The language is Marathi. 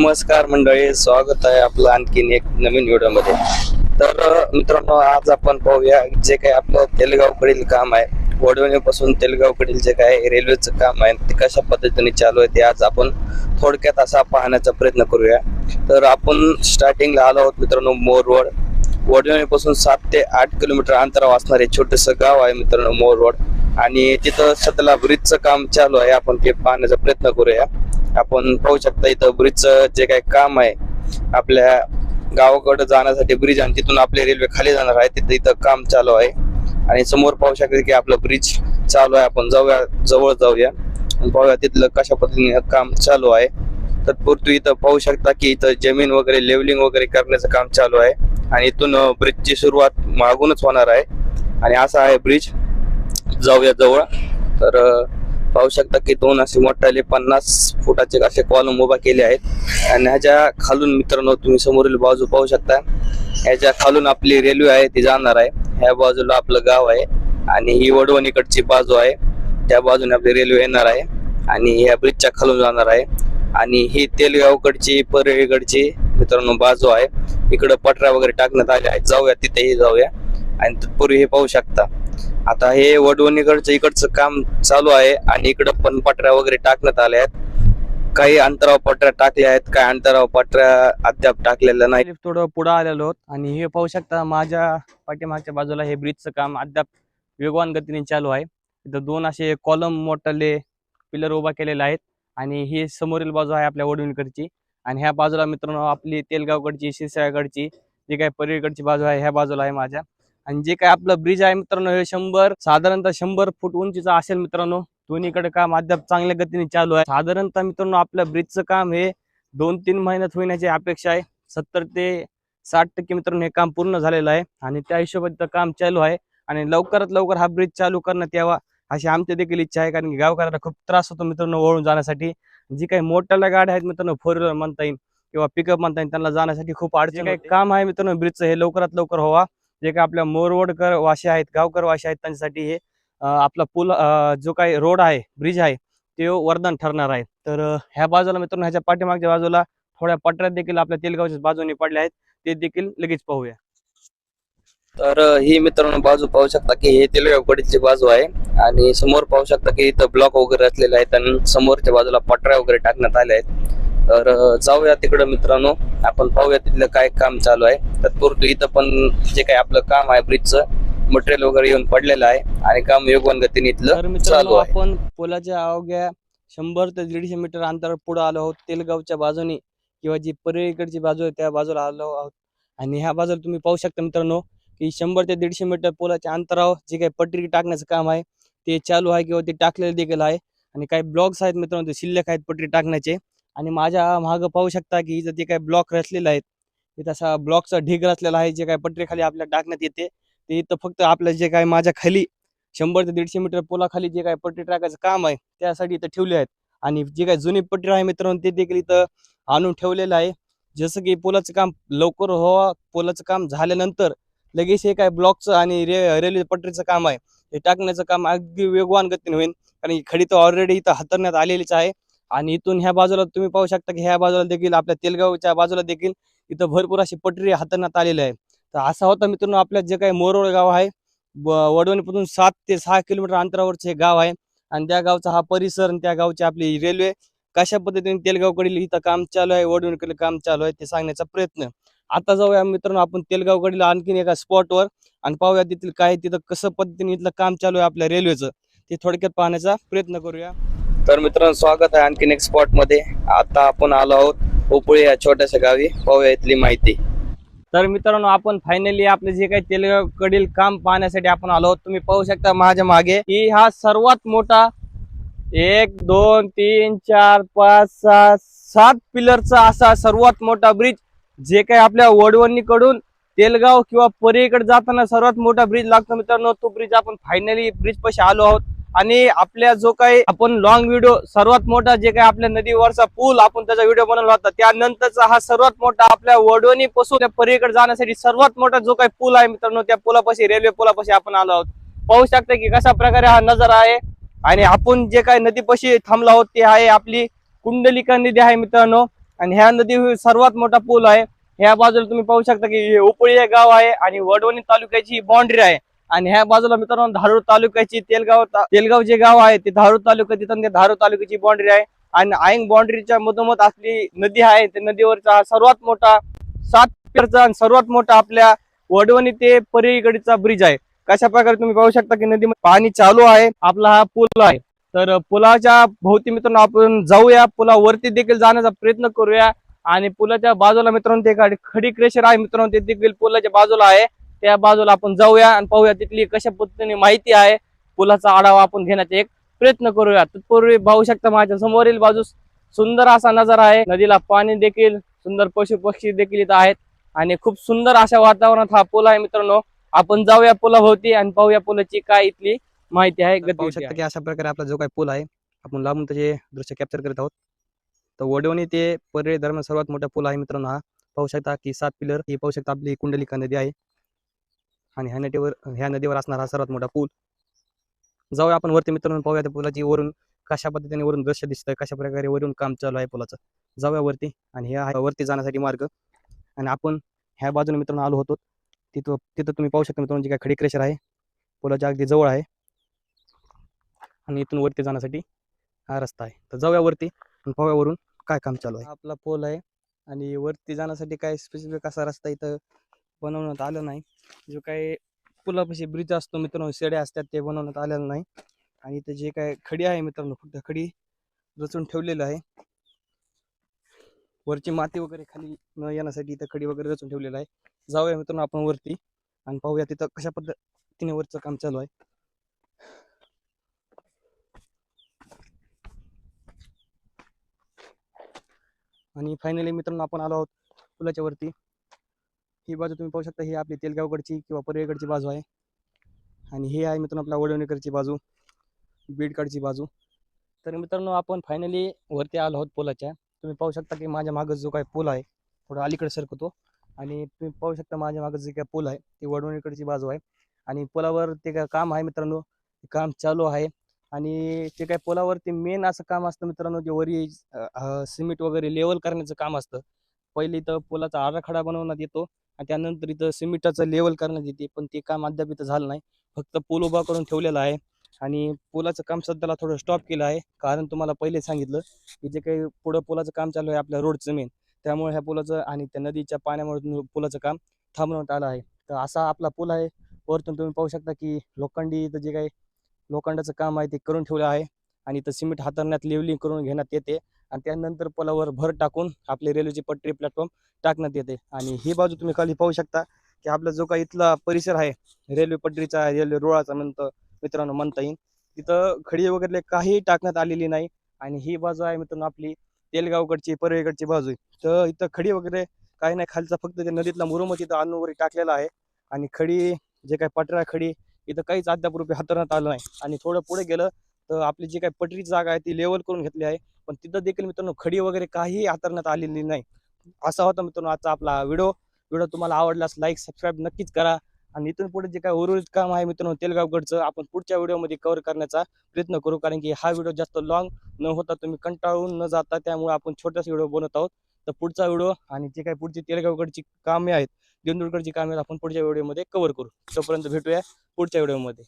नमस्कार मंडळी स्वागत आहे आपलं आणखीन एक नवीन व्हिडिओमध्ये. तर मित्रांनो आज आपण पाहूया जे काही आपलं तेलगावकडील काम आहे. वडवणीपासून तेलगावकडील जे काही रेल्वेचं काम आहे ते कशा पद्धतीने चालू आहे ते आज आपण थोडक्यात असा पाहण्याचा प्रयत्न करूया. तर आपण स्टार्टिंगला आलो आहोत मित्रांनो मोर रोड. वडवणीपासून सात ते आठ किलोमीटर अंतरावर असणारे छोटंसं गाव आहे मित्रांनो मोर रोड. आणि तिथं सतला ब्रिजचं काम चालू आहे. आपण ते पाहण्याचा प्रयत्न करूया. आपण पाहू शकता इथं ब्रिजचं जे काही काम आहे आपल्या गावाकडे जाण्यासाठी ब्रिज आणि तिथून आपली रेल्वे खाली जाणार आहे तिथं इथं काम चालू आहे. आणि समोर पाहू शकते की आपलं ब्रिज चालू आहे. आपण जाऊया जवळ जाऊया. आणि पाहूया तिथलं कशा पद्धतीने काम चालू आहे. तत्पुरती इथं पाहू शकता की इथं जमीन वगैरे लेवलिंग वगैरे करण्याचं काम चालू आहे. आणि इथून ब्रिजची सुरुवात मागूनच होणार आहे. आणि असा आहे ब्रिज जाऊया जवळ. तर पाहू शकता की दोन असे मोठाले पन्नास फुटाचे असे कॉलम उभा केले आहेत. आणि ह्याच्या खालून मित्रांनो तुम्ही समोरील बाजू पाहू शकता. ह्याच्या खालून आपली रेल्वे आहे ती जाणार आहे. ह्या बाजूला आपलं गाव आहे आणि ही वडवणीकडची बाजू आहे. त्या बाजूने आपली रेल्वे येणार आहे आणि ह्या ब्रिजच्या खालून जाणार आहे. आणि ही तेलगावकडची परळीकडची मित्रांनो बाजू आहे. इकडं पटऱ्या वगैरे टाकण्यात आल्या आहेत. जाऊया तिथेही जाऊया. आणि तत्पूर्वी हे पाहू शकता. आता हे वडवणीकडचं इकडचं काम चालू आहे आणि इकडं पण पटऱ्या वगैरे टाकण्यात आल्या आहेत. काही अंतराव पटऱ्या टाकल्या आहेत काही अंतराव पटऱ्या अद्याप टाकलेल्या नाही थोडं पुढं आलेलो आणि हे पाहू शकता माझ्या पाठीमागच्या बाजूला हे ब्रिजचं काम अद्याप वेगवान गतीने चालू आहे. इथं दोन असे कॉलम मोठाले पिलर उभा केलेले आहेत आणि ही समोरील बाजू आहे आपल्या वडवणीकडची. आणि ह्या बाजूला मित्रांनो आपली तेलगावकडची शिरसाळगडची जी काही परीकडची बाजू आहे ह्या बाजूला आहे माझ्या. आणि जे काय आपलं ब्रिज आहे मित्रांनो हे शंभर साधारणतः शंभर फूट उंचीचं असेल मित्रांनो. दोन्हीकडे काम अद्याप चांगल्या गतीने चालू आहे. साधारणतः मित्रांनो आपलं ब्रिजचं काम हे दोन तीन महिन्यात होण्याची अपेक्षा आहे. सत्तर ते साठ टक्के मित्रांनो हे काम पूर्ण झालेलं आहे. आणि त्या हिशोबात काम चालू आहे. आणि लवकरात लवकर हा ब्रिज चालू करण्यात यावा अशी आमची देखील इच्छा आहे. कारण की गावकऱ्यांना खूप त्रास होतो मित्रांनो वळून जाण्यासाठी. जी काही मोठ्याल्या गाड्या आहेत मित्रांनो फोर व्हीलर म्हणता येईल किंवा पिकअप म्हणता येईल त्यांना जाण्यासाठी खूप अडचण काही काम आहे मित्रांनो ब्रिजचं हे लवकरात लवकर व्हावा. जे काही आपल्या मोरवडकर वाशी आहेत गावकर वाशी आहेत त्यांच्यासाठी हे आपला पूल जो काही रोड आहे ब्रिज आहे ते वरदान ठरणार आहे. तर ह्या बाजूला मित्रांनो ह्याच्या पाठीमागच्या बाजूला थोड्या पटऱ्यात देखील आपल्या तेलगावच्या बाजूने पडल्या आहेत. ते देखील लगेच पाहूया. तर ही मित्रांनो बाजू पाहू शकता की हे तेलगावकडीची बाजू आहे. आणि समोर पाहू शकता की इथं ब्लॉक वगैरे असलेले आहेत आणि समोरच्या बाजूला पटऱ्या वगैरे टाकण्यात आल्या आहेत. तर जाऊया तिकडं मित्रांनो. आपण पाहूया तिथलं काय काम चालू आहे. तत्पुरती इथं पण जे काही आपलं काम आहे ब्रिजचं मटेरियल वगैरे येऊन पडलेलं आहे आणि काम योगवान गतीने इथलं चालू आहे. आपण पुलाच्या अवघ्या शंभर ते दीडशे मीटर अंतर पुढे आलो आहोत. तेलगावच्या बाजूने किंवा जी परळीकडची बाजू आहे त्या बाजूला आलो आहोत. आणि ह्या बाजूला तुम्ही पाहू शकता मित्रांनो की शंभर ते दीडशे मीटर पुलाच्या अंतरावर जे काही पटरी टाकण्याचं काम आहे ते चालू आहे किंवा ते टाकलेलं देखील आहे. आणि काही ब्लॉक्स आहेत मित्रांनो ते शिल्लक आहेत पटरी टाकण्याचे. आणि माझ्या मागं पाहू शकता की इथं जे काही ब्लॉक रचलेले आहेत इथं असा ब्लॉकचा ढीग रचलेला आहे जे काही पटरी खाली आपल्याला टाकण्यात येते. ते इथं फक्त आपलं जे काही माझ्या खाली शंभर ते दीडशे मीटर पुलाखाली जे काही पटरी टाकायचं काम आहे त्यासाठी इथं ठेवले आहेत. आणि जे काही जुनी पटरी आहे मित्रांनो ते देखील इथं आणून ठेवलेलं आहे. जसं की पुलाचं काम लवकर हो, व्हावा पुलाचं काम झाल्यानंतर लगेच हे काय ब्लॉकचं आणि रे रेल्वे पटरीचं काम आहे हे टाकण्याचं काम अगदी वेगवान गतीने होईल. कारण खडी तर ऑलरेडी इथं हातरण्यात आलेलीच आहे. आणि इथून ह्या बाजूला तुम्ही पाहू शकता की ह्या बाजूला देखील आपल्या तेलगावच्या बाजूला देखील इथं भरपूर अशी पटरी हातरण्यात आलेली आहे. तर असा होता मित्रांनो आपल्या जे काही मोरोळ गाव आहे वडवणीपासून सात ते सहा किलोमीटर अंतरावरचे हे गाव आहे. आणि त्या गावचा हा परिसर आणि त्या गावची आपली रेल्वे कशा पद्धतीने तेलगावकडील इथं काम चालू आहे वडवणीकडे काम चालू आहे ते सांगण्याचा प्रयत्न. आता जाऊया मित्रांनो आपण तेलगावकडील आणखीन एका स्पॉटवर आणि पाहूया तिथील काय तिथं कसं पद्धतीने इथलं काम चालू आहे आपल्या रेल्वेचं. ते थोडक्यात पाहण्याचा प्रयत्न करूया. तर मित्रांनो स्वागत आहे आणखीन एक स्पॉटमध्ये. आता आपण आलो आहोत उपळी या छोट्याशा गावी. पाहूया इथली माहिती. तर मित्रांनो आपण फायनली आपले जे काही तेलकडील काम पाहण्यासाठी आपण आलो आहोत तुम्ही पाहू शकता माझ्या मागे की हा सर्वात मोठा एक दोन तीन चार पाच सहा सात पिलरचा असा सर्वात मोठा ब्रिज जे काही आपल्या वडवणीकडून तेलगाव किंवा परीकडे जाताना सर्वात मोठा ब्रिज लागतो मित्रांनो. तो ब्रिज आपण फायनली ब्रिज पाशी आलो आहोत. आणि आपल्या जो काही आपण लॉंग व्हिडिओ सर्वात मोठा जे काही आपल्या नदीवरचा पूल आपण त्याचा व्हिडिओ बनवला होता त्यानंतरचा हा सर्वात मोठा आपल्या वडवणी पासून त्या परीकडे जाण्यासाठी सर्वात मोठा जो काही पूल आहे मित्रांनो त्या पुलापाशी रेल्वे पुलापाशी आपण आलो आहोत. पाहू शकता की कशा प्रकारे हा नजारा आहे आणि आपण जे काही नदीपाशी थांबलो आहोत ते आहे आपली कुंडलिका नदी आहे मित्रांनो. आणि ह्या नदी सर्वात मोठा पूल आहे. ह्या बाजूला तुम्ही पाहू शकता की हे उपळी हे गाव आहे आणि वडवणी तालुक्याची बाउंड्री आहे. आणि ह्या बाजूला मित्रांनो धारूर तालुक्याची तेलगाव तेलगाव जे गाव आहे ते धारूर तालुका तिथं म्हणजे धारूर तालुक्याची बाउंड्री आहे. आणि आयंग बाउंड्रीच्या मधोमध असली नदी आहे त्या नदीवरचा हा सर्वात मोठा सात आणि सर्वात मोठा आपल्या वडवणी ते परीकडचा ब्रिज आहे. कशा प्रकारे तुम्ही पाहू शकता की नदीमध्ये पाणी चालू आहे आपला हा पूल आहे. तर पुलाच्या भोवती मित्रांनो आपण जाऊया पुलावरती देखील जाण्याचा प्रयत्न करूया. आणि पुलाच्या बाजूला मित्रांनो ते गाडी खडी क्रेशर आहे मित्रांनो ते देखील पुलाच्या बाजूला आहे. त्या बाजूला आपण जाऊया आणि पाहूया तिथली कशा पद्धतीने माहिती आहे. पुलाचा आढावा आपण घेण्याचा एक प्रयत्न करूया. तत्पूर्वी पाहू शकता माझ्या समोरील बाजूस सुंदर असा नजारा आहे. नदीला पाणी देखील सुंदर पशु पक्षी देखील इथं आहेत आणि खूप सुंदर अशा वातावरणात हा पूल आहे मित्रांनो. आपण जाऊया पुलाभोवती आणि पाहूया पुलाची काय इथली माहिती आहे. पाहू शकता की अशा प्रकारे आपला जो काही पूल आहे आपण लांबून त्याचे दृश्य कॅप्चर करत आहोत. तर वडवणी ते पर्याय दरम्यान सर्वात मोठा पूल आहे मित्रांनो हा. पाहू शकता की सात पिलर ही पाहू शकता आपली कुंडलिका नदी आहे. आणि ह्या नदीवर ह्या नदीवर असणारा हा सर्वात मोठा पूल. जाऊया आपण वरती मित्रांनो पाहूया त्या पुलाची वरून कशा पद्धतीने वरून दृश्य दिसतंय कशा प्रकारे वरून काम चालू आहे पुलाचं. जाऊया वरती आणि हे आहे वरती जाण्यासाठी मार्ग. आणि आपण ह्या बाजूने मित्रांनो आलो होतो. तिथं तिथं तुम्ही पाहू शकता मित्रांनो जे काय खडी क्रेशर आहे पुलाच्या अगदी जवळ आहे. आणि इथून वरती जाण्यासाठी हा रस्ता आहे. तर जाऊया वरती आणि पाहूया वरून काय काम चालू आहे. आपला पोल आहे आणि वरती जाण्यासाठी काय स्पेसिफिक असा रस्ता इथं बनवण्यात आलं नाही. जो काही पुलापाशी ब्रिज असतो मित्रांनो शेड्या असतात ते बनवण्यात आलेलं नाही. आणि इथे जे काय खडी आहे मित्रांनो फक्त खडी रचून ठेवलेलं आहे. वरची माती वगैरे खाली न येण्यासाठी इथं खडी वगैरे रचून ठेवलेलं आहे. जाऊया मित्रांनो आपण वरती आणि पाहूया तिथं कशा पद्धतीने वरचं काम चालू आहे. आणि फायनली मित्रांनो आपण आलो आहोत पुलाच्या वरती. ही बाजू तुम्ही पाहू शकता ही आपली तेलगावकडची किंवा पर्यकडची बाजू आहे. आणि ही आहे मित्रांनो आपल्या वडवणीकडची बाजू बीडकडची बाजू. तर मित्रांनो आपण फायनली वरती आलो आहोत पुलाच्या. तुम्ही पाहू शकता की माझ्या मागं जो काही पूल आहे थोडा अलीकडे सरकतो. आणि तुम्ही पाहू शकता माझ्या मागं जे काही पूल आहे ती वडवणीकडची बाजू आहे. आणि पुलावर ते काय काम आहे मित्रांनो ते काम चालू आहे. आणि ते काय पुलावरती मेन असं काम असतं मित्रांनो जे वरी सिमेंट वगैरे लेवल करण्याचं काम असतं. पहिले इथं पुलाचा आराखडा बनवण्यात येतो आणि त्यानंतर इथं सिमेंटाचं लेवल करण्यात येते पण ते काम अद्याप इथं झालं नाही. फक्त पूल उभा करून ठेवलेला आहे आणि पुलाचं काम सध्याला थोडं स्टॉप केलं आहे. कारण तुम्हाला पहिले सांगितलं की जे काही पुढं पुलाचं काम चालू आहे आपल्या रोडचं मेन त्यामुळे ह्या पुलाचं आणि त्या नदीच्या पाण्यामुळे पुलाचं काम थांबवण्यात आलं आहे. तर असा आपला पूल आहे. वरतून तुम्ही पाहू शकता की लोखंडी इथं जे काही लोखंडाचं काम आहे ते करून ठेवलं आहे. आणि इथं सिमेंट हाताळण्यात लेवलिंग करून घेण्यात येते. आणि त्यानंतर पुलावर भर टाकून आपली रेल्वेची पटरी प्लॅटफॉर्म टाकण्यात येते. आणि ही बाजू तुम्ही खाली पाहू शकता की आपला जो काही इथला परिसर आहे रेल्वे पटरीचा रेल्वे रुळाचा म्हणतो मित्रांनो म्हणता येईल. तिथं खडी वगैरे काही टाकण्यात आलेली नाही. आणि ही बाजू आहे मित्रांनो आपली तेलगावकडची परवेकडची बाजू. तर इथं खडी वगैरे काही नाही खालचा फक्त ते नदीतला मुरुम तिथं आणून वगैरे टाकलेला आहे. आणि खडी जे काही पटरा खडी इथं काहीच अद्याप रुपये हातरण्यात आलं नाही. आणि थोडं पुढे गेलं तर आपली जी काही पटरीची जागा आहे ती लेवल करून घेतली आहे. पण तिथं देखील मित्रांनो खडी वगैरे काही आतरण्यात आलेली नाही. असा होता मित्रांनो आजचा आपला व्हिडिओ व्हिडिओ तुम्हाला आवडल्यास लाईक सबस्क्राईब नक्कीच करा. आणि इथून पुढे जे काय उर्वरित काम आहे मित्रांनो तेलगावगडचं आपण पुढच्या व्हिडिओमध्ये कव्हर करण्याचा प्रयत्न करू. कारण की हा व्हिडिओ जास्त लॉंग न होता तुम्ही कंटाळून न जाता त्यामुळे आपण छोटाच व्हिडिओ बनवत आहोत. तर पुढचा व्हिडिओ आणि जे काही पुढची तेलगावगडची कामे आहेत देंदूरकडची कामे आहेत, आपण पुढच्या व्हिडिओमध्ये कव्हर करू. तोपर्यंत भेटूया पुढच्या व्हिडिओमध्ये